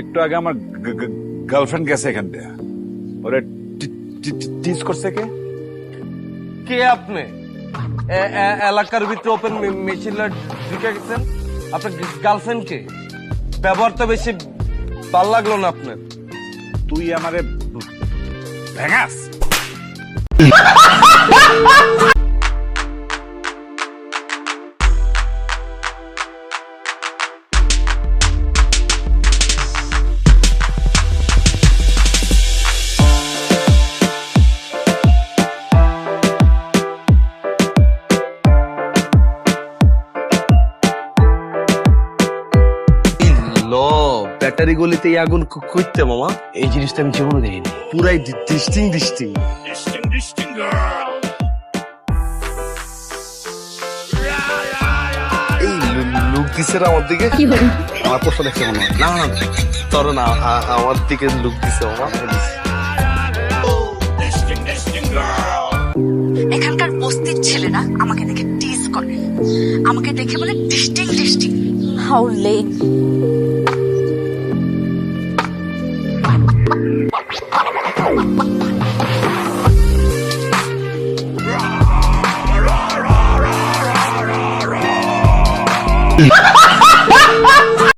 একটু আগে আমার গার্লফ্রেন্ড গেছে এখান থেকে ওরে টিজ করছে কে? কে আপনি? এলাকার ভিতরে ওপেন মেশিন ঢুকে গেছেন? আপনার গার্লফ্রেন্ড কে? ব্যবহার তো বেশি ভালো লাগল না আপনার। তুই আমারে ভেঙাস? লো ব্যাটারি গলিতে এই আগুন খুঁজতে মামা এই জিনিসটা আমি জীবনে দেখিনি। পুরাই ডিস্টিং ডিস্টিং এই লুক দিছে না আমার দিকে? আমার প্রশ্ন দেখছে মনে না না তোর না আমার দিকে লুক দিছে মামা এখানকার বস্তির ছেলেরা আমাকে দেখে টিজ করে। আমাকে দেখে বলে distinct distinct how late Ha ha ha!